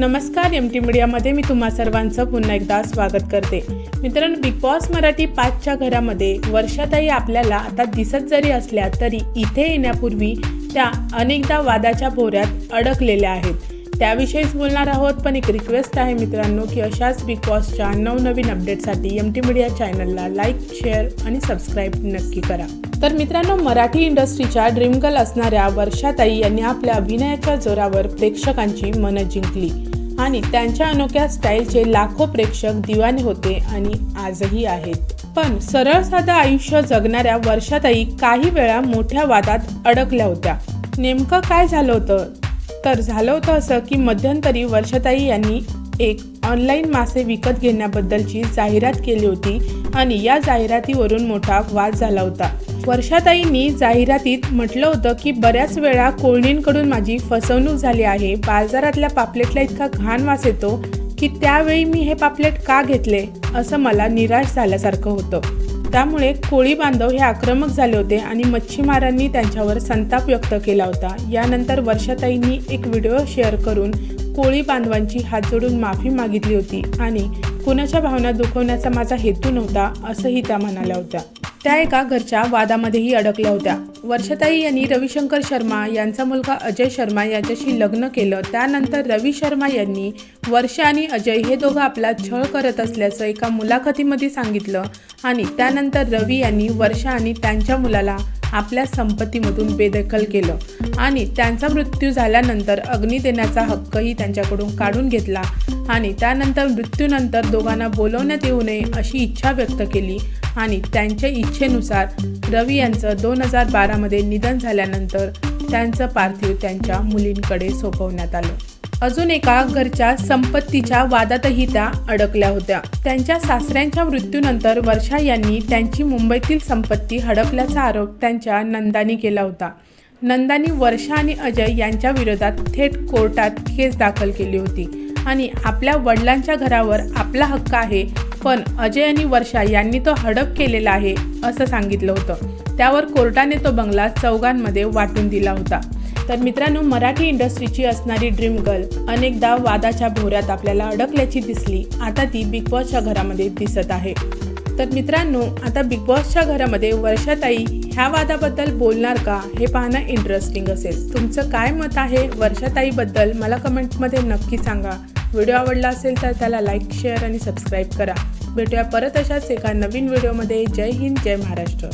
नमस्कार M T मीडियामध्ये मी तुम्हा सर्वांचं पुन्हा एकदा स्वागत करते. मित्रांनो बिग बॉस मराठी पाचच्या घरामध्ये वर्षाताई आपल्याला आता दिसत जरी असल्या तरी इथे येण्यापूर्वी त्या अनेकदा वादाच्या भोऱ्यात अडकलेल्या आहेत. त्याविषयीच बोलणार आहोत पण एक रिक्वेस्ट आहे मित्रांनो की अशाच बिग बॉसच्या नवनवीन अपडेटसाठी एम टी मीडिया चॅनलला लाईक शेअर आणि सबस्क्राईब नक्की करा. तर मित्रांनो मराठी इंडस्ट्रीच्या ड्रीमगर्ल असणाऱ्या वर्षाताई यांनी आपल्या अभिनयाच्या जोरावर प्रेक्षकांची मनं जिंकली. आणि त्यांच्या अनोख्या स्टाईलचे लाखो प्रेक्षक दिवाने होते आणि आजही आहेत. पण सरळ साधं आयुष्य जगणाऱ्या वर्षाताई काही वेळा मोठ्या वादात अडकल्या होत्या. नेमकं काय झालं होतं? तर झालं होतं असं की मध्यंतरी वर्षाताई यांनी एक ऑनलाईन मासे विकत घेण्याबद्दलची जाहिरात केली होती आणि या जाहिरातीवरून मोठा वाद झाला होता. वर्षाताईंनी जाहिरातीत म्हटलं होतं की बऱ्याच वेळा कोळणींकडून माझी फसवणूक झाली आहे. बाजारातल्या पापलेटला इतका घाण वास येतो की त्यावेळी मी हे पापलेट का घेतले? असं मला निराश झाल्यासारखं होतं. त्यामुळे कोळी बांधव हे आक्रमक झाले होते आणि मच्छीमारांनी त्यांच्यावर संताप व्यक्त केला होता. यानंतर वर्षाताईंनी एक व्हिडिओ शेअर करून कोळी बांधवांची हात जोडून माफी मागितली होती आणि कुणाच्या भावना दुखवण्याचा माझा हेतू नव्हता असंही त्या म्हणाल्या होत्या. त्या एका घरच्या वादामध्येही अडकल्या होत्या. वर्षताई यांनी रविशंकर शर्मा यांचा मुलगा अजय शर्मा यांच्याशी लग्न केलं. त्यानंतर रवी शर्मा यांनी वर्षा आणि अजय हे दोघं आपला छळ करत असल्याचं एका मुलाखतीमध्ये सांगितलं आणि त्यानंतर रवी यांनी वर्षा आणि त्यांच्या मुलाला आपल्या संपत्तीमधून बेदखल केलं आणि त्यांचा मृत्यू झाल्यानंतर अग्नी देण्याचा हक्कही त्यांच्याकडून काढून घेतला आणि त्यानंतर मृत्यूनंतर दोघांना बोलवण्यात येऊ नये अशी इच्छा व्यक्त केली आणि त्यांच्या इच्छेनुसार रवी यांचं दोन हजार बारामध्ये निधन झाल्यानंतर त्यांचं पार्थिव त्यांच्या मुलींकडे सोपवण्यात आलं. अजून एका घरच्या संपत्तीच्या वादातही त्या अडकल्या होत्या. त्यांच्या सासऱ्यांच्या मृत्यूनंतर वर्षा यांनी त्यांची मुंबईतील संपत्ती हडपल्याचा आरोप त्यांच्या नंदानी केला होता. नंदानी वर्षा आणि अजय यांच्या विरोधात थेट कोर्टात केस दाखल केली होती. आणि आपल्या वडिलांच्या घरावर आपला हक्क आहे पण अजय आणि वर्षा यांनी तो हडप केलेला आहे असं सांगितलं होतं. त्यावर कोर्टाने तो बंगला चौघांमध्ये वाटून दिला होता. तर मित्रांनो मराठी इंडस्ट्रीची असणारी ड्रीम गर्ल अनेकदा वादाच्या भोऱ्यात आपल्याला अडकल्याची दिसली. आता ती बिग बॉसच्या घरामध्ये दिसत आहे. तर मित्रांनो आता बिग बॉसच्या घरामध्ये वर्षाताई ह्या वादाबद्दल बोलणार का हे पाहणं इंटरेस्टिंग असेल. तुमचं काय मत आहे? वर्षाताईबद्दल मला कमेंटमध्ये नक्की सांगा. व्हिडिओ आवडला असेल तर त्याला लाईक शेअर आणि सबस्क्राईब करा. भेटूया परत अशाच एका नवीन व्हिडिओमध्ये. जय हिंद जय महाराष्ट्र.